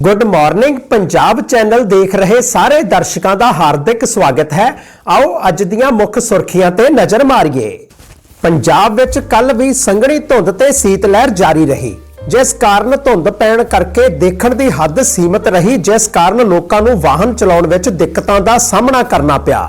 Good morning Punjab channel ਦੇਖ ਰਹੇ ਸਾਰੇ ਦਰਸ਼ਕਾਂ ਦਾ ਹਾਰਦਿਕ ਸਵਾਗਤ ਹੈ। ਆਓ ਅੱਜ ਦੀਆਂ ਮੁੱਖ ਸੁਰਖੀਆਂ ਤੇ ਨਜ਼ਰ ਮਾਰੀਏ। ਪੰਜਾਬ ਵਿੱਚ ਕੱਲ ਵੀ ਸੰਘਣੀ ਧੁੰਦ ਤੇ ਸੀਤ ਲਹਿਰ ਜਾਰੀ ਰਹੀ। ਜਿਸ ਕਾਰਨ ਧੁੰਦ ਪੈਣ ਕਰਕੇ ਦੇਖਣ ਦੀ ਹੱਦ ਸੀਮਤ ਰਹੀ, ਜਿਸ ਕਾਰਨ ਲੋਕਾਂ ਨੂੰ ਵਾਹਨ ਚਲਾਉਣ ਵਿੱਚ ਦਿੱਕਤਾਂ ਦਾ ਸਾਹਮਣਾ ਕਰਨਾ ਪਿਆ।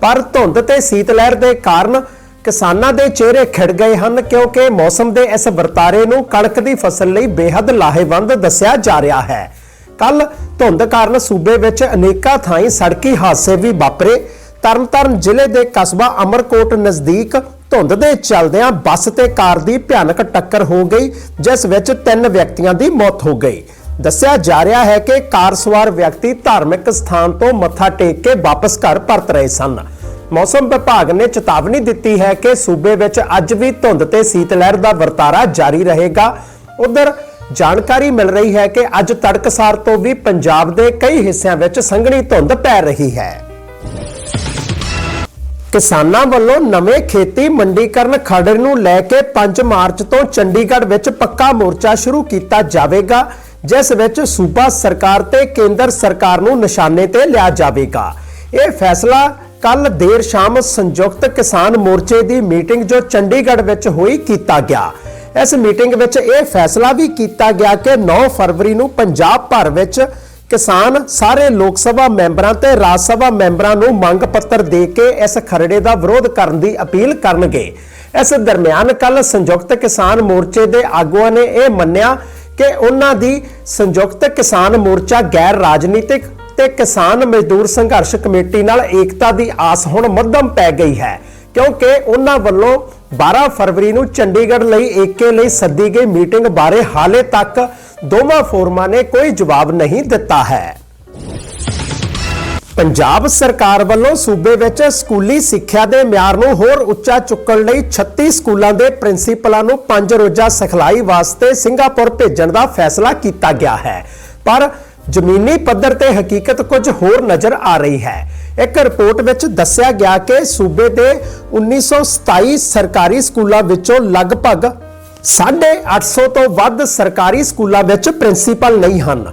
ਪਰ ਧੁੰਦ ਤੇ ਸੀਤ ਲਹਿਰ ਦੇ ਕਾਰਨ ਕਿਸਾਨਾਂ ਦੇ ਚਿਹਰੇ ਖਿੜ ਗਏ ਹਨ, ਕਿਉਂਕਿ ਮੌਸਮ ਦੇ ਇਸ ਵਰਤਾਰੇ ਨੂੰ ਕਣਕ ਦੀ ਫਸਲ ਲਈ ਬੇहद ਲਾਹੇਵੰਦ ਦੱਸਿਆ ਜਾ ਰਿਹਾ ਹੈ। ਕੱਲ ਧੁੰਦ ਕਾਰਨ ਸੂਬੇ ਵਿੱਚ ਅਨੇਕਾਂ ਥਾਈਂ ਸੜਕੀ ਹਾਦਸੇ ਵੀ ਵਾਪਰੇ। ਤਰਨਤਾਰਨ ਜ਼ਿਲ੍ਹੇ ਦੇ ਕਸਬਾ ਅਮਰਕੋਟ ਨਜ਼ਦੀਕ ਧੁੰਦ ਦੇ ਚੱਲਦਿਆਂ ਬੱਸ ਤੇ ਕਾਰ ਦੀ ਭਿਆਨਕ ਟੱਕਰ ਹੋ ਗਈ, ਜਿਸ ਵਿੱਚ ਤਿੰਨ ਵਿਅਕਤੀਆਂ ਦੀ ਮੌਤ ਹੋ ਗਈ। ਦੱਸਿਆ ਜਾ ਰਿਹਾ ਹੈ ਕਿ ਕਾਰ ਸਵਾਰ ਵਿਅਕਤੀ ਧਾਰਮਿਕ ਸਥਾਨ ਤੋਂ ਮੱਥਾ ਟੇਕ ਕੇ ਵਾਪਸ ਘਰ ਪਰਤ ਰਹੇ ਸਨ। ਮੌਸਮ ਵਿਭਾਗ ਨੇ ਚੇਤਾਵਨੀ ਦਿੱਤੀ ਹੈ ਕਿ ਸੂਬੇ ਵਿੱਚ ਅੱਜ ਵੀ ਧੁੰਦ ਤੇ ਸੀਤ ਲਹਿਰ ਦਾ ਵਰਤਾਰਾ ਜਾਰੀ ਰਹੇਗਾ। ਉਧਰ ਜਾਣਕਾਰੀ ਮਿਲ ਰਹੀ ਹੈ ਕਿ ਅੱਜ ਤੜਕਸਾਰ ਤੋਂ ਵੀ ਪੰਜਾਬ ਦੇ ਕਈ ਹਿੱਸਿਆਂ ਵਿੱਚ ਸੰਘਣੀ ਧੁੰਦ ਪੈ ਰਹੀ ਹੈ। ਕਿਸਾਨਾਂ ਵੱਲੋਂ ਨਵੇਂ ਖੇਤੀ ਮੰਡੀਕਰਨ ਖਰੜੇ ਨੂੰ ਲੈ ਕੇ 5 ਮਾਰਚ ਤੋਂ ਚੰਡੀਗੜ੍ਹ ਵਿੱਚ ਪੱਕਾ ਮੋਰਚਾ ਸ਼ੁਰੂ ਕੀਤਾ ਜਾਵੇਗਾ, ਜਿਸ ਵਿੱਚ ਸੂਬਾ ਸਰਕਾਰ ਤੇ ਕੇਂਦਰ ਸਰਕਾਰ ਨੂੰ ਨਿਸ਼ਾਨੇ ਤੇ ਲਿਆ ਜਾਵੇਗਾ। ਇਹ ਫੈਸਲਾ ਕੱਲ ਦੇਰ ਸ਼ਾਮ ਸੰਯੁਕਤ ਕਿਸਾਨ ਮੋਰਚੇ ਦੀ ਮੀਟਿੰਗ ਜੋ ਚੰਡੀਗੜ੍ਹ ਵਿੱਚ ਹੋਈ ਕੀਤਾ ਗਿਆ। ਇਸ ਮੀਟਿੰਗ ਵਿੱਚ ਇਹ ਫੈਸਲਾ ਵੀ ਕੀਤਾ ਗਿਆ ਕਿ 9 ਫਰਵਰੀ ਨੂੰ ਪੰਜਾਬ ਭਰ ਵਿੱਚ ਕਿਸਾਨ ਸਾਰੇ ਲੋਕ ਸਭਾ ਮੈਂਬਰਾਂ ਤੇ ਰਾਜ ਸਭਾ ਮੈਂਬਰਾਂ ਨੂੰ ਮੰਗ ਪੱਤਰ ਦੇ ਕੇ ਇਸ ਖਰੜੇ ਦਾ ਵਿਰੋਧ ਕਰਨ ਦੀ ਅਪੀਲ ਕਰਨਗੇ। ਇਸ ਦਰਮਿਆਨ ਕੱਲ ਸੰਯੁਕਤ ਕਿਸਾਨ ਮੋਰਚੇ ਦੇ ਆਗੂਆਂ ਨੇ ਇਹ ਮੰਨਿਆ ਕਿ ਉਹਨਾਂ ਦੀ ਸੰਯੁਕਤ ਕਿਸਾਨ ਮੋਰਚਾ ਗੈਰ ਰਾਜਨੀਤਿਕ ਤੇ ਕਿਸਾਨ ਮਜ਼ਦੂਰ ਸੰਘਰਸ਼ ਕਮੇਟੀ ਨਾਲ ਏਕਤਾ ਦੀ ਆਸ ਹੁਣ ਮੱਧਮ ਪੈ ਗਈ ਹੈ, ਕਿਉਂਕਿ ਉਹਨਾਂ ਵੱਲੋਂ 12 ਫਰਵਰੀ ਨੂੰ ਚੰਡੀਗੜ੍ਹ ਲਈ ਏਕੇ ਲਈ ਸੱਦੀ ਗਈ ਮੀਟਿੰਗ ਬਾਰੇ ਹਾਲੇ ਤੱਕ ਦੋਵਾਂ ਫੋਰਮਾਂ ਨੇ ਕੋਈ ਜਵਾਬ ਨਹੀਂ ਦਿੱਤਾ ਹੈ। ਪੰਜਾਬ ਸਰਕਾਰ ਵੱਲੋਂ ਸੂਬੇ ਵਿੱਚ ਸਕੂਲੀ ਸਿੱਖਿਆ ਦੇ ਮਿਆਰ ਨੂੰ ਹੋਰ ਉੱਚਾ ਚੁੱਕਣ ਲਈ 36 ਸਕੂਲਾਂ ਦੇ ਪ੍ਰਿੰਸੀਪਲਾਂ ਨੂੰ ਪੰਜ ਰੋਜ਼ਾ ਸਿਖਲਾਈ ਵਾਸਤੇ ਸਿੰਗਾਪੁਰ ਭੇਜਣ ਦਾ ਫੈਸਲਾ ਕੀਤਾ ਗਿਆ ਹੈ। ਪਰ ਜ਼ਮੀਨੀ ਪੱਧਰ ਤੇ ਹਕੀਕਤ ਕੁਝ ਹੋਰ ਨਜ਼ਰ ਆ ਰਹੀ ਹੈ। ਇੱਕ ਰਿਪੋਰਟ ਵਿੱਚ ਦੱਸਿਆ ਗਿਆ ਕਿ ਸੂਬੇ ਦੇ 1927 ਸਰਕਾਰੀ ਸਕੂਲਾਂ ਵਿੱਚੋਂ ਲਗਭਗ 850 ਤੋਂ ਵੱਧ ਸਰਕਾਰੀ ਸਕੂਲਾਂ ਵਿੱਚ ਪ੍ਰਿੰਸੀਪਲ ਨਹੀਂ ਹਨ।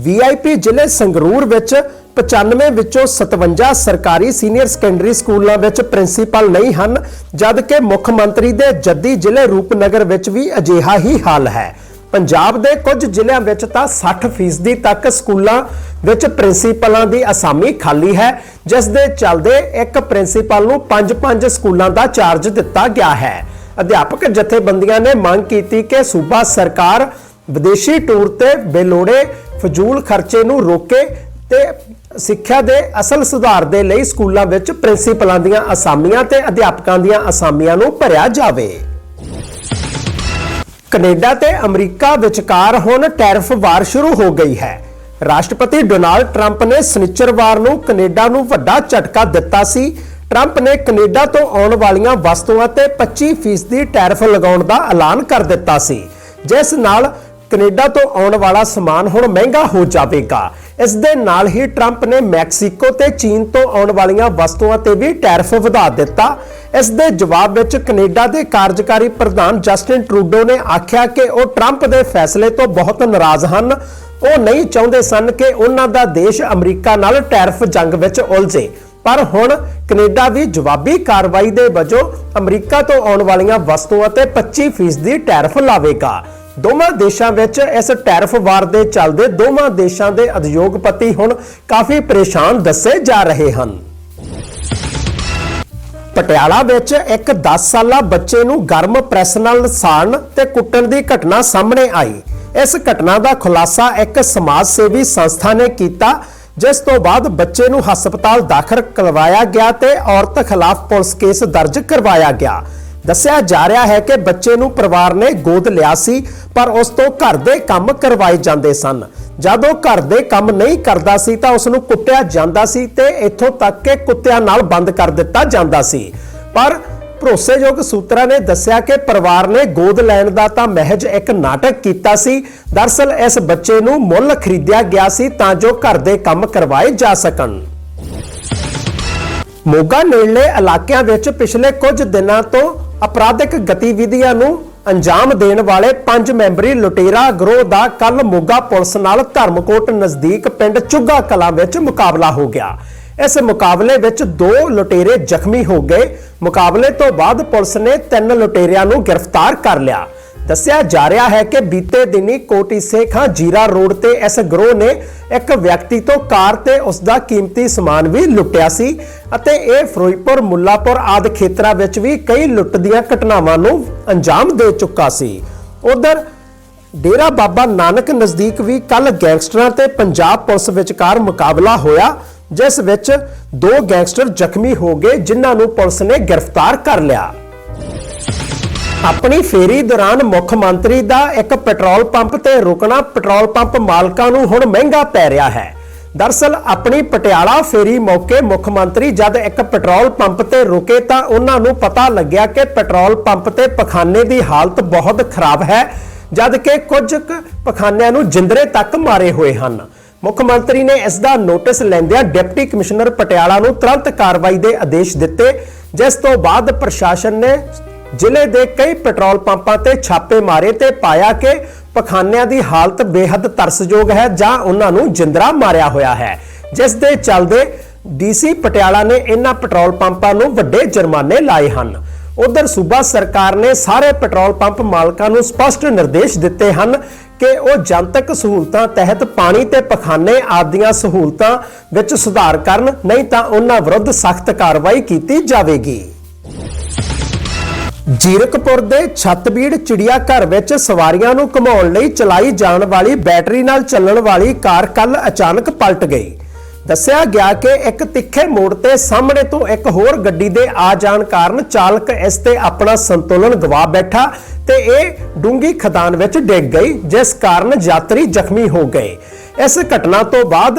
ਵੀਆਈਪੀ ਜ਼ਿਲ੍ਹੇ ਸੰਗਰੂਰ ਵਿੱਚ 95 ਵਿੱਚੋਂ 57 ਸਰਕਾਰੀ ਸੀਨੀਅਰ ਸੈਕੰਡਰੀ ਸਕੂਲਾਂ ਵਿੱਚ ਪ੍ਰਿੰਸੀਪਲ ਨਹੀਂ ਹਨ, ਜਦਕਿ ਮੁੱਖ ਮੰਤਰੀ ਦੇ ਜੱਦੀ ਜ਼ਿਲ੍ਹੇ ਰੂਪਨਗਰ ਵਿੱਚ ਵੀ ਅਜਿਹਾ ਹੀ ਹਾਲ ਹੈ। ਪੰਜਾਬ ਦੇ ਕੁਝ ਜ਼ਿਲ੍ਹਿਆਂ ਵਿੱਚ ਤਾਂ 60% ਤੱਕ ਸਕੂਲਾਂ ਵਿੱਚ ਪ੍ਰਿੰਸੀਪਲਾਂ ਦੀ ਅਸਾਮੀ ਖਾਲੀ ਹੈ, ਜਿਸ ਦੇ ਚੱਲਦੇ ਇੱਕ ਪ੍ਰਿੰਸੀਪਲ ਨੂੰ 5-5 ਸਕੂਲਾਂ ਦਾ ਚਾਰਜ ਦਿੱਤਾ ਗਿਆ ਹੈ। ਅਧਿਆਪਕ ਜਥੇਬੰਦੀਆਂ ਨੇ ਮੰਗ ਕੀਤੀ ਕਿ ਸੂਬਾ ਸਰਕਾਰ ਵਿਦੇਸ਼ੀ ਟੂਰ ਤੇ ਬੇਲੋੜੇ ਫਜ਼ੂਲ ਖਰਚੇ ਨੂੰ ਰੋਕੇ ਤੇ ਸਿੱਖਿਆ ਦੇ ਅਸਲ ਸੁਧਾਰ ਦੇ ਲਈ ਸਕੂਲਾਂ ਵਿੱਚ ਪ੍ਰਿੰਸੀਪਲਾਂ ਦੀਆਂ ਅਸਾਮੀਆਂ ਤੇ ਅਧਿਆਪਕਾਂ ਦੀਆਂ ਅਸਾਮੀਆਂ ਨੂੰ ਭਰਿਆ ਜਾਵੇ। ਕੈਨੇਡਾ ਤੇ ਅਮਰੀਕਾ ਵਿਚਕਾਰ ਹੁਣ ਟੈਰਿਫ ਵਾਰ ਸ਼ੁਰੂ ਹੋ ਗਈ ਹੈ। ਰਾਸ਼ਟਰਪਤੀ ਡੋਨਾਲਡ ਟਰੰਪ ਨੇ ਸਨਿਚਰਵਾਰ ਨੂੰ ਕੈਨੇਡਾ ਨੂੰ ਵੱਡਾ ਝਟਕਾ ਦਿੱਤਾ ਸੀ। ਟਰੰਪ ਨੇ ਕੈਨੇਡਾ ਤੋਂ ਆਉਣ ਵਾਲੀਆਂ ਵਸਤੂਆਂ ਤੇ 25% ਟੈਰਿਫ ਲਗਾਉਣ ਦਾ ਐਲਾਨ ਕਰ ਦਿੱਤਾ ਸੀ। ਜਿਸ ਨਾਲ ਕੈਨੇਡਾ ਤੋਂ ਆਉਣ ਵਾਲਾ ਸਮਾਨ ਹੁਣ ਮਹਿੰਗਾ ਹੋ ਜਾਵੇਗਾ। ਇਸ ਦੇ ਨਾਲ ਹੀ ਟਰੰਪ ਨੇ ਮੈਕਸੀਕੋ ਤੇ ਚੀਨ ਤੋਂ ਆਉਣ ਵਾਲੀਆਂ ਵਸਤੂਆਂ ਤੇ ਵੀ ਟੈਰਿਫ ਵਧਾ ਦਿੱਤਾ। ਇਸ ਦੇ ਜਵਾਬ ਵਿੱਚ ਕੈਨੇਡਾ ਦੇ ਕਾਰਜਕਾਰੀ ਪ੍ਰਧਾਨ ਜਸਟਿਨ ਟਰੂਡੋ ਨੇ ਆਖਿਆ ਕਿ ਉਹ ਟਰੰਪ ਦੇ ਫੈਸਲੇ ਤੋਂ ਬਹੁਤ ਨਾਰਾਜ਼ ਹਨ। ਉਹ ਨਹੀਂ ਚਾਹੁੰਦੇ ਸਨ ਕਿ ਉਹਨਾਂ ਦਾ ਦੇਸ਼ ਅਮਰੀਕਾ ਨਾਲ ਟੈਰਫ ਜੰਗ ਵਿੱਚ ਉਲਝੇ। ਪਰ ਹੁਣ ਕੈਨੇਡਾ ਵੀ ਜਵਾਬੀ ਕਾਰਵਾਈ ਦੇ ਵਜੋਂ ਅਮਰੀਕਾ ਤੋਂ ਆਉਣ ਵਾਲੀਆਂ ਵਸਤੂਆਂ ਤੇ 25% ਦੀ ਟੈਰਿਫ ਲਾਵੇਗਾ। ਦੋਵਾਂ ਦੇਸ਼ਾਂ ਵਿੱਚ ਇਸ ਟੈਰਫ ਵਾਰ ਦੇ ਚੱਲਦੇ ਦੋਵਾਂ ਦੇਸ਼ਾਂ ਦੇ ਉਦਯੋਗਪਤੀ ਹੁਣ ਕਾਫੀ ਪਰੇਸ਼ਾਨ ਦੱਸੇ ਜਾ ਰਹੇ ਹਨ। ਪਟਿਆਲਾ ਵਿੱਚ ਇੱਕ 10 ਸਾਲਾ ਬੱਚੇ ਨੂੰ ਗਰਮ ਪ੍ਰੈਸ ਨਾਲ ਸਾੜਨ ਤੇ ਕੁੱਟਣ ਦੀ ਘਟਨਾ ਸਾਹਮਣੇ ਆਈ। ਇਸ ਘਟਨਾ ਦਾ ਖੁਲਾਸਾ ਇੱਕ ਸਮਾਜ ਸੇਵੀ ਸੰਸਥਾ ਨੇ ਕੀਤਾ, ਜਿਸ ਤੋਂ ਬਾਅਦ ਬੱਚੇ ਨੂੰ ਹਸਪਤਾਲ ਦਾਖਲ ਕਰਵਾਇਆ ਗਿਆ ਤੇ ਔਰਤ ਖਿਲਾਫ ਪੁਲਿਸ ਕੇਸ ਦਰਜ ਕਰਵਾਇਆ ਗਿਆ। ਦੱਸਿਆ ਜਾ ਰਿਹਾ ਹੈ ਕਿ ਬੱਚੇ ਨੂੰ ਪਰਿਵਾਰ ਨੇ ਗੋਦ ਲਿਆ ਸੀ, ਪਰ ਉਸ ਤੋਂ ਘਰ ਦੇ ਕੰਮ ਕਰਵਾਏ ਜਾਂਦੇ ਸਨ। ਜਦੋਂ ਘਰ ਦੇ ਕੰਮ ਨਹੀਂ ਕਰਦਾ ਸੀ ਤਾਂ ਉਸ ਨੂੰ ਕੁੱਟਿਆ ਜਾਂਦਾ ਸੀ ਤੇ ਇੱਥੋਂ ਤੱਕ ਕਿ ਕੁੱਤਿਆਂ ਨਾਲ ਬੰਦ ਕਰ ਦਿੱਤਾ ਜਾਂਦਾ ਸੀ। ਪਰ ਭਰੋਸੇਯੋਗ ਸੂਤਰਾਂ ਨੇ ਦੱਸਿਆ ਕਿ ਪਰਿਵਾਰ ਨੇ ਗੋਦ ਲੈਣ ਦਾ ਤਾਂ ਮਹਿਜ ਇੱਕ ਨਾਟਕ ਕੀਤਾ ਸੀ। ਦਰਸਲ ਇਸ ਬੱਚੇ ਨੂੰ ਮੁੱਲ ਖਰੀਦਿਆ ਗਿਆ ਸੀ ਤਾਂ ਜੋ ਘਰ ਦੇ ਕੰਮ ਕਰਵਾਏ ਜਾ ਸਕਣ। ਮੋਗਾ ਨੇੜਲੇ ਇਲਾਕਿਆਂ ਵਿੱਚ ਪਿਛਲੇ ਕੁਝ ਦਿਨਾਂ ਤੋਂ ਅਪਰਾਧਿਕ ਗਤੀਵਿਧੀਆਂ ਨੂੰ ਅੰਜਾਮ ਦੇਣ ਵਾਲੇ ਪੰਜ ਮੈਂਬਰੀ ਲੁਟੇਰਾ ਗਰੋਹ ਦਾ ਕੱਲ ਮੋਗਾ ਪੁਲਿਸ ਨਾਲ ਧਰਮਕੋਟ ਨਜ਼ਦੀਕ ਪਿੰਡ ਚੁੱਗਾ ਕਲਾਂ ਵਿੱਚ ਮੁਕਾਬਲਾ ਹੋ ਗਿਆ। ਇਸ ਮੁਕਾਬਲੇ ਵਿੱਚ ਦੋ ਲੁਟੇਰੇ ਜ਼ਖਮੀ ਹੋ ਗਏ। ਮੁਕਾਬਲੇ ਤੋਂ ਬਾਅਦ ਪੁਲਿਸ ਨੇ ਤਿੰਨ ਲੁਟੇਰਿਆਂ ਨੂੰ ਗ੍ਰਿਫਤਾਰ ਕਰ ਲਿਆ। ਦੱਸਿਆ ਜਾ ਰਿਹਾ ਹੈ ਕਿ ਬੀਤੇ ਦਿਨੀ ਕੋਟੀ ਸੇਖਾਂ ਜੀਰਾ ਰੋਡ ਤੇ ਇਸ ਗਰੋਹ ਨੇ ਇੱਕ ਵਿਅਕਤੀ ਤੋਂ ਕਾਰ ਤੇ ਉਸ ਦਾ ਕੀਮਤੀ ਸਮਾਨ ਵੀ ਲੁੱਟਿਆ ਸੀ ਅਤੇ ਇਹ ਫਿਰੋਜ਼ਪੁਰ, ਮੁੱਲਾਪੁਰ ਆਦਿ ਖੇਤਰਾਂ ਵਿੱਚ ਵੀ ਕਈ ਲੁੱਟ ਦੀਆਂ ਘਟਨਾਵਾਂ ਨੂੰ ਅੰਜਾਮ ਦੇ ਚੁੱਕਾ ਸੀ। ਉਧਰ ਡੇਰਾ ਬਾਬਾ ਨਾਨਕ ਨਜ਼ਦੀਕ ਵੀ ਕੱਲ ਗੈਂਗਸਟਰਾਂ ਤੇ ਪੰਜਾਬ ਪੁਲਿਸ ਵਿਚਕਾਰ ਮੁਕਾਬਲਾ ਹੋਇਆ, ਜਿਸ ਵਿੱਚ ਦੋ ਗੈਂਗਸਟਰ ਜ਼ਖਮੀ ਹੋ ਗਏ, ਜਿਨ੍ਹਾਂ ਨੂੰ ਪੁਲਿਸ ਨੇ ਗ੍ਰਿਫਤਾਰ ਕਰ ਲਿਆ। ਆਪਣੀ ਫੇਰੀ ਦੌਰਾਨ ਮੁੱਖ ਮੰਤਰੀ ਦਾ ਇੱਕ ਪੈਟਰੋਲ ਪੰਪ ਤੇ ਰੁਕਣਾ ਪੈਟਰੋਲ ਪੰਪ ਮਾਲਕਾਂ ਨੂੰ ਹੁਣ ਮਹਿੰਗਾ ਪੈ ਰਿਹਾ ਹੈ। ਦਰਸਲ ਆਪਣੀ ਪਟਿਆਲਾ ਫੇਰੀ ਮੌਕੇ ਮੁੱਖ ਮੰਤਰੀ ਜਦ ਇੱਕ ਪੈਟਰੋਲ ਪੰਪ ਤੇ ਰੁਕੇ ਤਾਂ ਉਹਨਾਂ ਨੂੰ ਪਤਾ ਲੱਗਿਆ ਕਿ ਪੈਟਰੋਲ ਪੰਪ ਤੇ ਪਖਾਨੇ ਦੀ ਹਾਲਤ ਬਹੁਤ ਖਰਾਬ ਹੈ, ਜਦ ਕਿ ਕੁਝ ਪਖਾਨਿਆਂ ਨੂੰ ਜਿੰਦਰੇ ਤੱਕ ਮਾਰੇ ਹੋਏ ਹਨ। ਮੁੱਖ ਮੰਤਰੀ ਨੇ ਇਸ ਦਾ ਨੋਟਿਸ ਲੈਂਦਿਆਂ ਡਿਪਟੀ ਕਮਿਸ਼ਨਰ ਪਟਿਆਲਾ ਨੂੰ ਤੁਰੰਤ ਕਾਰਵਾਈ ਦੇ ਆਦੇਸ਼ ਦਿੱਤੇ, ਜਿਸ ਤੋਂ ਬਾਅਦ ਪ੍ਰਸ਼ਾਸਨ ਨੇ ਜ਼ਿਲ੍ਹੇ ਦੇ ਕਈ ਪੈਟਰੋਲ ਪੰਪਾਂ ਤੇ ਛਾਪੇ ਮਾਰੇ ਤੇ ਪਾਇਆ ਕਿ ਪਖਾਨਿਆਂ ਦੀ ਹਾਲਤ ਬੇਹੱਦ ਤਰਸਯੋਗ ਹੈ ਜਾਂ ਉਹਨਾਂ ਨੂੰ ਜਿੰਦਰਾ ਮਾਰਿਆ ਹੋਇਆ ਹੈ। ਜਿਸ ਦੇ ਚੱਲਦੇ ਡੀਸੀ ਪਟਿਆਲਾ ਨੇ ਇਹਨਾਂ ਪੈਟਰੋਲ ਪੰਪਾਂ ਨੂੰ ਵੱਡੇ ਜੁਰਮਾਨੇ ਲਾਏ ਹਨ। ਉਧਰ ਸੂਬਾ ਸਰਕਾਰ ਨੇ ਸਾਰੇ ਪੈਟਰੋਲ ਪੰਪ ਮਾਲਕਾਂ ਨੂੰ ਸਪਸ਼ਟ ਨਿਰਦੇਸ਼ ਦਿੱਤੇ ਹਨ ਕਿ ਉਹ ਜਨਤਕ ਸਹੂਲਤਾਂ ਤਹਿਤ ਪਾਣੀ ਤੇ ਪਖਾਨੇ ਆਦੀਆਂ ਸਹੂਲਤਾਂ ਵਿੱਚ ਸੁਧਾਰ ਕਰਨ, ਨਹੀਂ ਤਾਂ ਉਹਨਾਂ ਵਿਰੁੱਧ ਸਖਤ ਕਾਰਵਾਈ ਕੀਤੀ ਜਾਵੇਗੀ। ਜੀਰਕਪੁਰ ਦੇ ਛੱਤਬੀੜ ਚਿੜੀਆ ਘਰ ਵਿੱਚ ਸਵਾਰੀਆਂ ਨੂੰ ਘੁਮਾਉਣ ਲਈ ਚਲਾਈ ਜਾਣ ਵਾਲੀ ਬੈਟਰੀ ਨਾਲ ਚੱਲਣ ਵਾਲੀ ਕਾਰ ਕੱਲ ਅਚਾਨਕ ਪਲਟ ਗਈ। ਦੱਸਿਆ ਗਿਆ ਕਿ ਇੱਕ ਤਿੱਖੇ ਮੋੜ ਤੇ ਸਾਹਮਣੇ ਤੋਂ ਇੱਕ ਹੋਰ ਗੱਡੀ ਦੇ ਆ ਜਾਣ ਕਾਰਨ ਚਾਲਕ ਇਸ ਤੇ ਆਪਣਾ ਸੰਤੁਲਨ ਗਵਾ ਬੈਠਾ ਤੇ ਇਹ ਡੂੰਗੀ ਖਦਾਨ ਵਿੱਚ ਡਿੱਗ ਗਈ, ਜਿਸ ਕਾਰਨ ਯਾਤਰੀ ਜ਼ਖਮੀ ਹੋ ਗਏ। ਇਸ ਘਟਨਾ ਤੋਂ ਬਾਅਦ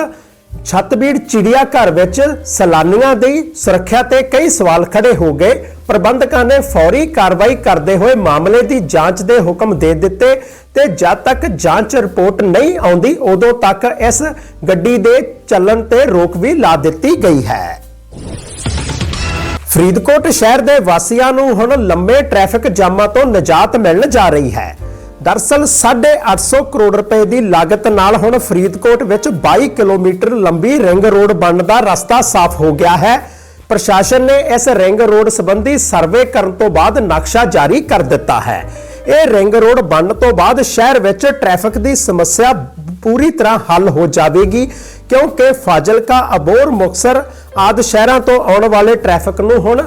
ਛੱਤਬੀੜ ਚਿੜੀਆ ਘਰ ਵਿੱਚ ਸੈਲਾਨੀਆਂ ਦੀ ਸੁਰੱਖਿਆ ਤੇ ਕਈ ਸਵਾਲ ਖੜੇ ਹੋ ਗਏ। ਪ੍ਰਬੰਧਕਾਂ ਨੇ ਫੌਰੀ ਕਾਰਵਾਈ ਕਰਦੇ ਹੋਏ ਮਾਮਲੇ ਦੀ ਜਾਂਚ ਦੇ ਹੁਕਮ ਦੇ ਦਿੱਤੇ ਤੇ ਜਦ ਤੱਕ ਜਾਂਚ ਰਿਪੋਰਟ ਨਹੀਂ ਆਉਂਦੀ, ਉਦੋਂ ਤੱਕ ਇਸ ਗੱਡੀ ਦੇ ਚੱਲਣ ਤੇ ਰੋਕ ਵੀ ਲਾ ਦਿੱਤੀ ਗਈ ਹੈ। ਫਰੀਦਕੋਟ ਸ਼ਹਿਰ ਦੇ ਵਾਸੀਆਂ ਨੂੰ ਹੁਣ ਲੰਮੇ ਟ੍ਰੈਫਿਕ ਜਾਮਾਂ ਤੋਂ ਨਿਜਾਤ ਮਿਲਣ ਜਾ ਰਹੀ ਹੈ। ਦਰਸਲ 850 ਕਰੋੜ ਰੁਪਏ ਦੀ ਲਾਗਤ ਨਾਲ ਹੁਣ ਫਰੀਦਕੋਟ ਵਿੱਚ 22 ਕਿਲੋਮੀਟਰ ਲੰਬੀ ਰਿੰਗ ਰੋਡ ਬਣਨ ਦਾ ਰਸਤਾ ਸਾਫ਼ ਹੋ ਗਿਆ ਹੈ। ਪ੍ਰਸ਼ਾਸਨ ਨੇ ਇਸ ਰਿੰਗ ਰੋਡ ਸੰਬੰਧੀ ਸਰਵੇ ਕਰਨ ਤੋਂ ਬਾਅਦ ਨਕਸ਼ਾ ਜਾਰੀ ਕਰ ਦਿੱਤਾ ਹੈ। ਇਹ ਰਿੰਗ ਰੋਡ ਬਣਨ ਤੋਂ ਬਾਅਦ ਸ਼ਹਿਰ ਵਿੱਚ ਟ੍ਰੈਫਿਕ ਦੀ ਸਮੱਸਿਆ ਪੂਰੀ ਤਰ੍ਹਾਂ ਹੱਲ ਹੋ ਜਾਵੇਗੀ, ਕਿਉਂਕਿ ਫਾਜ਼ਿਲਕਾ ਅਬੋਰ ਮੁਕਸਰ ਆਦਿ ਸ਼ਹਿਰਾਂ ਤੋਂ ਆਉਣ ਵਾਲੇ ਟ੍ਰੈਫਿਕ ਨੂੰ ਹੁਣ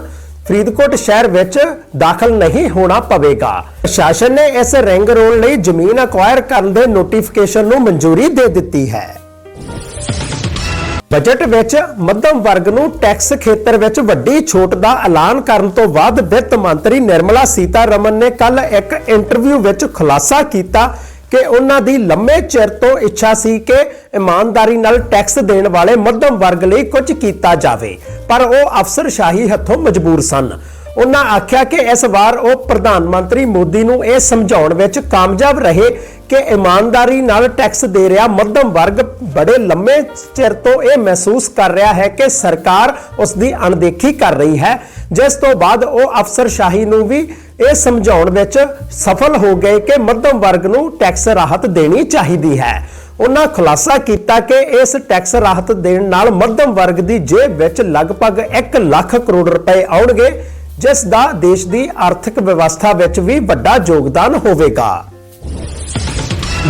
ਫਰੀਦਕੋਟ ਸ਼ਹਿਰ ਵਿੱਚ ਦਾਖਲ ਨਹੀਂ ਹੋਣਾ ਪਵੇਗਾ। ਪ੍ਰਸ਼ਾਸਨ ਨੇ ਇਸ ਰਿੰਗ ਰੋਡ ਲਈ ਜ਼ਮੀਨ ਅਕਵਾਇਰ ਕਰਨ ਦੇ ਨੋਟੀਫਿਕੇਸ਼ਨ ਨੂੰ ਮਨਜ਼ੂਰੀ ਦੇ ਦਿੱਤੀ ਹੈ। ਬਜਟ ਵਿੱਚ ਮੱਧਮ ਵਰਗ ਨੂੰ ਟੈਕਸ ਖੇਤਰ ਵਿੱਚ ਵੱਡੀ ਛੋਟ ਦਾ ਐਲਾਨ ਕਰਨ ਤੋਂ ਬਾਅਦ ਵਿੱਤ ਮੰਤਰੀ ਨਿਰਮਲਾ ਸੀਤਾਰਮਨ ਨੇ ਕੱਲ ਇੱਕ ਇੰਟਰਵਿਊ ਵਿੱਚ ਖੁਲਾਸਾ ਕੀਤਾ ਕਿ ਉਹਨਾਂ ਦੀ ਲੰਮੇ ਚਿਰ ਤੋਂ ਇੱਛਾ ਸੀ ਕਿ ਇਮਾਨਦਾਰੀ ਨਾਲ ਟੈਕਸ ਦੇਣ ਵਾਲੇ ਮੱਧਮ ਵਰਗ ਲਈ ਕੁਝ ਕੀਤਾ ਜਾਵੇ। ਪਰ ਉਹ ਅਫਸਰਸ਼ਾਹੀ ਹੱਥੋਂ ਮਜਬੂਰ ਸਨ। ਉਹਨਾਂ ਆਖਿਆ ਕਿ ਇਸ ਵਾਰ ਉਹ ਪ੍ਰਧਾਨ ਮੰਤਰੀ ਮੋਦੀ ਨੂੰ ਇਹ ਸਮਝਾਉਣ ਵਿੱਚ ਕਾਮਯਾਬ ਰਹੇ ਕਿ ਇਮਾਨਦਾਰੀ ਨਾਲ ਟੈਕਸ ਦੇ ਰਿਹਾ ਮੱਧਮ ਵਰਗ ਬੜੇ ਲੰਮੇ ਚਿਰ ਤੋਂ ਇਹ ਮਹਿਸੂਸ ਕਰ ਰਿਹਾ ਹੈ ਕਿ ਸਰਕਾਰ ਉਸ ਦੀ ਅਣਦੇਖੀ ਕਰ ਰਹੀ ਹੈ। ਜਿਸ ਤੋਂ ਬਾਅਦ ਉਹ ਅਫਸਰਸ਼ਾਹੀ ਨੂੰ ਵੀ ਇਹ ਸਮਝਾਉਣ ਵਿੱਚ ਸਫਲ ਹੋ ਗਏ ਕਿ ਮੱਧਮ ਵਰਗ ਨੂੰ ਟੈਕਸ ਰਾਹਤ ਦੇਣੀ ਚਾਹੀਦੀ ਹੈ। ਉਹਨਾਂ ਖੁਲਾਸਾ ਕੀਤਾ ਕਿ ਇਸ ਟੈਕਸ ਰਾਹਤ ਦੇਣ ਨਾਲ ਮੱਧਮ ਵਰਗ ਦੀ ਜੇਬ ਵਿੱਚ ਲਗਭਗ 1 ਲੱਖ ਕਰੋੜ ਰੁਪਏ ਆਉਣਗੇ। ਜਿਸ ਦਾ ਦੇਸ਼ ਦੀ ਆਰਥਿਕ ਵਿਵਸਥਾ ਵਿੱਚ ਵੀ ਵੱਡਾ ਯੋਗਦਾਨ ਹੋਵੇਗਾ।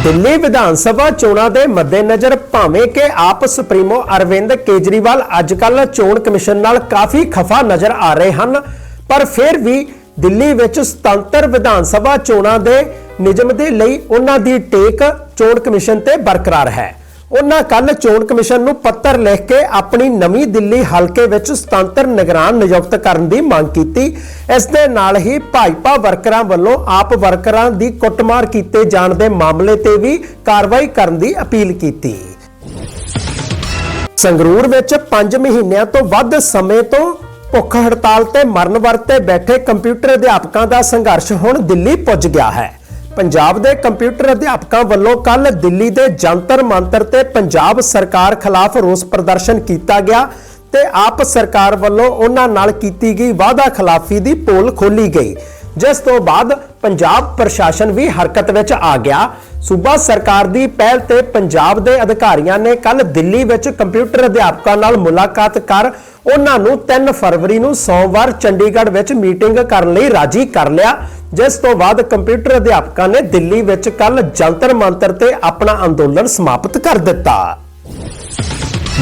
ਦਿੱਲੀ ਵਿਧਾਨ ਸਭਾ ਚੋਣਾਂ ਦੇ ਮੱਦੇਨਜ਼ਰ ਭਾਵੇਂ ਕਿ ਆਪ ਸੁਪਰੀਮੋ ਅਰਵਿੰਦ ਕੇਜਰੀਵਾਲ ਅੱਜਕੱਲ ਚੋਣ ਕਮਿਸ਼ਨ ਨਾਲ ਕਾਫੀ ਖਫਾ ਨਜ਼ਰ ਆ ਰਹੇ ਹਨ, ਪਰ ਫਿਰ ਵੀ ਦਿੱਲੀ ਵਿੱਚ ਸੁਤੰਤਰ ਵਿਧਾਨ ਸਭਾ ਚੋਣਾਂ ਦੇ ਨਿਯਮ ਦੇ ਲਈ ਉਹਨਾਂ ਦੀ ਟੇਕ ਚੋਣ ਕਮਿਸ਼ਨ ਤੇ ਬਰਕਰਾਰ ਹੈ। ਉਹਨਾਂ ਕੱਲ ਚੋਣ ਕਮਿਸ਼ਨ ਨੂੰ ਪੱਤਰ ਲਿਖ ਕੇ ਆਪਣੀ ਨਵੀਂ ਦਿੱਲੀ ਹਲਕੇ ਵਿੱਚ ਸੁਤੰਤਰ ਨਿਗਰਾਨ ਨਿਯੁਕਤ ਕਰਨ ਦੀ ਮੰਗ ਕੀਤੀ। ਇਸ ਦੇ ਨਾਲ ਹੀ ਭਾਜਪਾ ਵਰਕਰਾਂ ਵੱਲੋਂ ਆਪ ਵਰਕਰਾਂ ਦੀ ਕੁੱਟਮਾਰ ਕੀਤੇ ਜਾਣ ਦੇ ਮਾਮਲੇ ਤੇ ਵੀ ਕਾਰਵਾਈ ਕਰਨ ਦੀ ਅਪੀਲ ਕੀਤੀ। ਸੰਗਰੂਰ ਵਿੱਚ 5 ਮਹੀਨਿਆਂ ਤੋਂ ਵੱਧ ਸਮੇਂ ਤੋਂ ਭੁੱਖ ਹੜਤਾਲ ਤੇ ਮਰਨ ਵਰਤੇ ਬੈਠੇ ਕੰਪਿਊਟਰ ਅਧਿਆਪਕਾਂ ਦਾ ਸੰਘਰਸ਼ ਹੁਣ ਦਿੱਲੀ ਪੁੱਜ ਗਿਆ ਹੈ। ਪੰਜਾਬ ਦੇ ਕੰਪਿਊਟਰ ਅਧਿਆਪਕਾਂ ਵੱਲੋਂ ਕੱਲ ਦਿੱਲੀ ਦੇ ਜੰਤਰ ਮੰਤਰ ਤੇ ਪੰਜਾਬ ਸਰਕਾਰ ਖਿਲਾਫ ਰੋਸ ਪ੍ਰਦਰਸ਼ਨ ਕੀਤਾ ਗਿਆ ਤੇ ਆਪ ਸਰਕਾਰ ਵੱਲੋਂ ਉਹਨਾਂ ਨਾਲ ਕੀਤੀ ਗਈ ਵਾਅਦਾ ਖਿਲਾਫੀ ਦੀ ਪੋਲ ਖੋਲੀ ਗਈ, ਜਿਸ ਤੋਂ ਬਾਅਦ ਪੰਜਾਬ ਪ੍ਰਸ਼ਾਸਨ ਵੀ ਹਰਕਤ ਵਿੱਚ ਆ ਗਿਆ। ਸੂਬਾ ਸਰਕਾਰ ਦੀ ਪਹਿਲ ਤੇ ਪੰਜਾਬ ਦੇ ਅਧਿਕਾਰੀਆਂ ਨੇ ਕੱਲ ਦਿੱਲੀ ਵਿੱਚ ਕੰਪਿਊਟਰ ਅਧਿਆਪਕਾਂ ਨਾਲ ਮੁਲਾਕਾਤ ਕਰ ਉਹਨਾਂ ਨੂੰ 3 ਫਰਵਰੀ ਨੂੰ ਸੋਮਵਾਰ ਚੰਡੀਗੜ੍ਹ ਵਿੱਚ ਮੀਟਿੰਗ ਕਰਨ ਲਈ ਰਾਜੀ ਕਰ ਲਿਆ ਜਿਸ ਤੋਂ ਬਾਅਦ ਕੰਪਿਊਟਰ ਅਧਿਆਪਕਾਂ ਨੇ ਦਿੱਲੀ ਵਿੱਚ ਕੱਲ ਜੰਤਰ ਮੰਤਰ ਤੇ ਆਪਣਾ ਅੰਦੋਲਨ ਸਮਾਪਤ ਕਰ ਦਿੱਤਾ।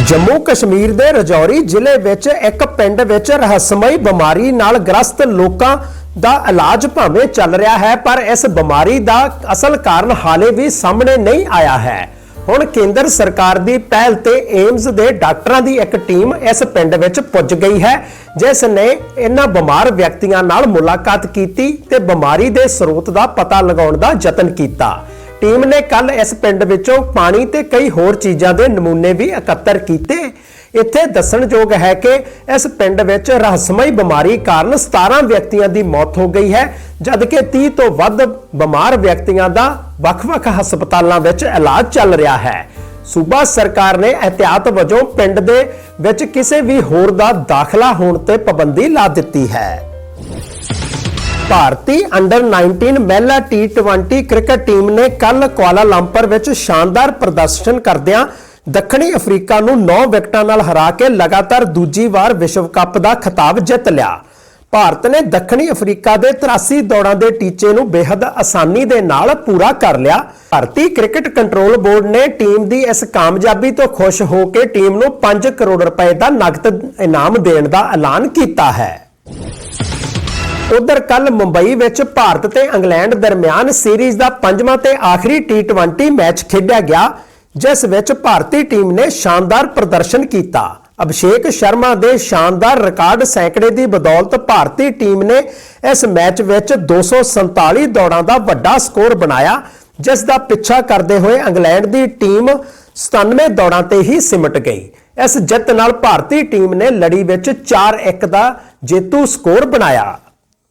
ਜੰਮੂ ਕਸ਼ਮੀਰ ਦੇ ਰਜੌਰੀ ਜ਼ਿਲ੍ਹੇ ਵਿੱਚ ਇੱਕ ਪਿੰਡ ਵਿੱਚ ਰਹੱਸਮਈ ਬਿਮਾਰੀ ਨਾਲ ਗ੍ਰਸਤ ਲੋਕਾਂ ਦਾ ਇਲਾਜ ਭਾਵੇਂ ਚੱਲ ਰਿਹਾ ਹੈ, ਪਰ ਇਸ ਬਿਮਾਰੀ ਦਾ ਅਸਲ ਕਾਰਨ ਹਾਲੇ ਵੀ ਸਾਹਮਣੇ ਨਹੀਂ ਆਇਆ ਹੈ। ਹੁਣ ਕੇਂਦਰ ਸਰਕਾਰ ਦੀ ਪਹਿਲ ਤੇ ਏਮਜ਼ ਦੇ ਡਾਕਟਰਾਂ ਦੀ ਇੱਕ ਟੀਮ ਇਸ ਪਿੰਡ ਵਿੱਚ ਪੁੱਜ ਗਈ ਹੈ, ਜਿਸ ਨੇ ਇਹਨਾਂ ਬਿਮਾਰ ਵਿਅਕਤੀਆਂ ਨਾਲ ਮੁਲਾਕਾਤ ਕੀਤੀ ਤੇ ਬਿਮਾਰੀ ਦੇ ਸਰੋਤ ਦਾ ਪਤਾ ਲਗਾਉਣ ਦਾ ਯਤਨ ਕੀਤਾ। ਟੀਮ ਨੇ ਕੱਲ ਇਸ ਪਿੰਡ ਵਿੱਚੋਂ ਪਾਣੀ ਤੇ ਕਈ ਹੋਰ ਚੀਜ਼ਾਂ ਦੇ ਨਮੂਨੇ ਵੀ ਇਕੱਤਰ ਕੀਤੇ। ਇੱਥੇ ਦੱਸਣਯੋਗ ਹੈ ਕਿ ਇਸ ਪਿੰਡ ਵਿੱਚ ਰਹੱਸਮਈ ਬਿਮਾਰੀ ਕਾਰਨ 17 ਵਿਅਕਤੀਆਂ ਦੀ ਮੌਤ ਹੋ ਗਈ ਹੈ, ਜਦਕਿ 30 ਤੋਂ ਵੱਧ ਬਿਮਾਰ ਵਿਅਕਤੀਆਂ ਦਾ ਵੱਖ-ਵੱਖ ਹਸਪਤਾਲਾਂ ਵਿੱਚ ਇਲਾਜ ਚੱਲ ਰਿਹਾ ਹੈ। ਸੂਬਾ ਸਰਕਾਰ ਨੇ ਅਹਤਿਆਤ ਵਜੋਂ ਪਿੰਡ ਦੇ ਵਿੱਚ ਕਿਸੇ ਵੀ ਹੋਰ ਦਾ ਦਾਖਲਾ ਹੋਣ ਤੇ ਪਾਬੰਦੀ ਲਾ ਦਿੱਤੀ ਹੈ। ਭਾਰਤੀ ਅੰਡਰ 19 ਮਹਿਲਾ T20 ਕ੍ਰਿਕਟ ਟੀਮ ਨੇ ਕੱਲ ਕੁਆਲਾਲੰਪਰ ਵਿੱਚ ਸ਼ਾਨਦਾਰ ਪ੍ਰਦਰਸ਼ਨ ਕਰਦਿਆਂ ਦੱਖਣੀ ਅਫਰੀਕਾ ਨੂੰ 9 ਵਿਕਟਾਂ ਨਾਲ ਹਰਾ ਕੇ ਲਗਾਤਾਰ ਦੂਜੀ ਵਾਰ ਵਿਸ਼ਵ ਕੱਪ ਦਾ ਖਿਤਾਬ ਜਿੱਤ ਲਿਆ। ਭਾਰਤ ਨੇ ਦੱਖਣੀ ਅਫਰੀਕਾ ਦੇ 83 ਦੌੜਾਂ ਦੇ ਟੀਚੇ ਨੂੰ ਬੇहद ਆਸਾਨੀ ਦੇ ਨਾਲ ਪੂਰਾ ਕਰ ਲਿਆ। ਭਾਰਤੀ ਕ੍ਰਿਕਟ ਕੰਟਰੋਲ ਬੋਰਡ ਨੇ ਟੀਮ ਦੀ ਇਸ ਕਾਮਯਾਬੀ ਤੋਂ ਖੁਸ਼ ਹੋ ਕੇ ਟੀਮ ਨੂੰ 5 ਕਰੋੜ ਰੁਪਏ ਦਾ ਨਕਦ ਇਨਾਮ ਦੇਣ ਦਾ ਐਲਾਨ ਕੀਤਾ ਹੈ। ਉਧਰ ਕੱਲ ਮੁੰਬਈ ਵਿੱਚ ਭਾਰਤ ਤੇ ਇੰਗਲੈਂਡ ਦਰਮਿਆਨ ਸੀਰੀਜ਼ ਦਾ ਪੰਜਵਾਂ ਤੇ ਆਖਰੀ T20 ਮੈਚ ਖੇਡਿਆ ਗਿਆ। ਜਿਸ ਵਿੱਚ ਭਾਰਤੀ ਟੀਮ ਨੇ ਸ਼ਾਨਦਾਰ ਪ੍ਰਦਰਸ਼ਨ ਕੀਤਾ। ਅਭਿਸ਼ੇਕ ਸ਼ਰਮਾ ਦੇ ਸ਼ਾਨਦਾਰ ਰਿਕਾਰਡ ਸੈਂਕੜੇ ਦੀ ਬਦੌਲਤ ਭਾਰਤੀ ਟੀਮ ਨੇ ਇਸ ਮੈਚ ਵਿੱਚ 247 ਦੌੜਾਂ ਦਾ ਵੱਡਾ ਸਕੋਰ ਬਣਾਇਆ, ਜਿਸ ਦਾ ਪਿੱਛਾ ਕਰਦੇ ਹੋਏ ਇੰਗਲੈਂਡ ਦੀ ਟੀਮ 97 ਦੌੜਾਂ ਤੇ ਹੀ ਸਿਮਟ ਗਈ। ਇਸ ਜਿੱਤ ਨਾਲ ਭਾਰਤੀ ਟੀਮ ਨੇ ਲੜੀ ਵਿੱਚ 4-1 ਦਾ ਜੇਤੂ ਸਕੋਰ ਬਣਾਇਆ।